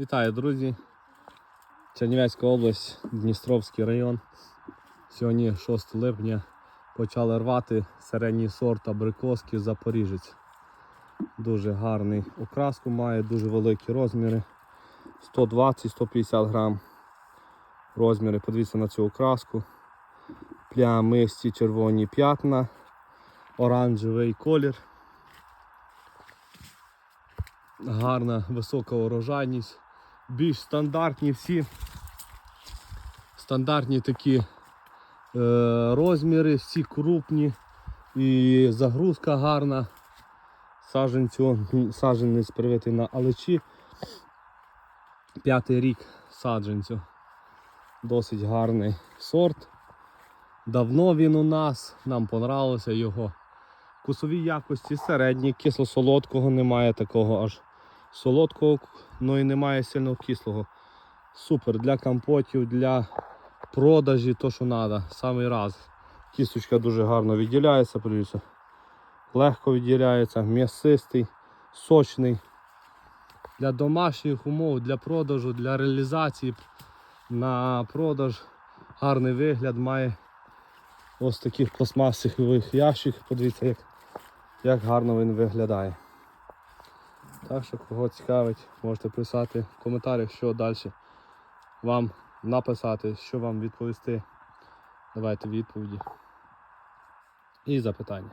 Вітаю, друзі! Чернівецька область, Дністровський район. Сьогодні 6 липня почали рвати середній сорт абрикоски Запоріжець. Дуже гарний окраску має, дуже великі розміри. 120-150 грам. Розміри, подивіться на цю окраску. Плямисті червоні п'ятна, оранжевий колір. Гарна висока урожайність. Більш стандартні всі. Стандартні такі е, розміри, всі крупні і загрузка гарна. Саженцю, саджанець привитий на алечі. П'ятий рік саджанцю. Досить гарний сорт. Давно він у нас, нам понравився його. Вкусові якості середні, кисло-солодкого немає такого аж солодкого, ну і немає сильно кислого. Супер для компотів, для продажі, то що треба, самий раз. Кісточка дуже гарно відділяється, подивіться. Легко відділяється, м'ясистий, сочний. Для домашніх умов, для продажу, для реалізації на продаж гарний вигляд має ось таких пластмасових ящиків. Подивіться, як, як гарно він виглядає. Так що, кого цікавить, можете писати в коментарях, що далі вам написати, що вам відповісти. Давайте відповіді і запитання.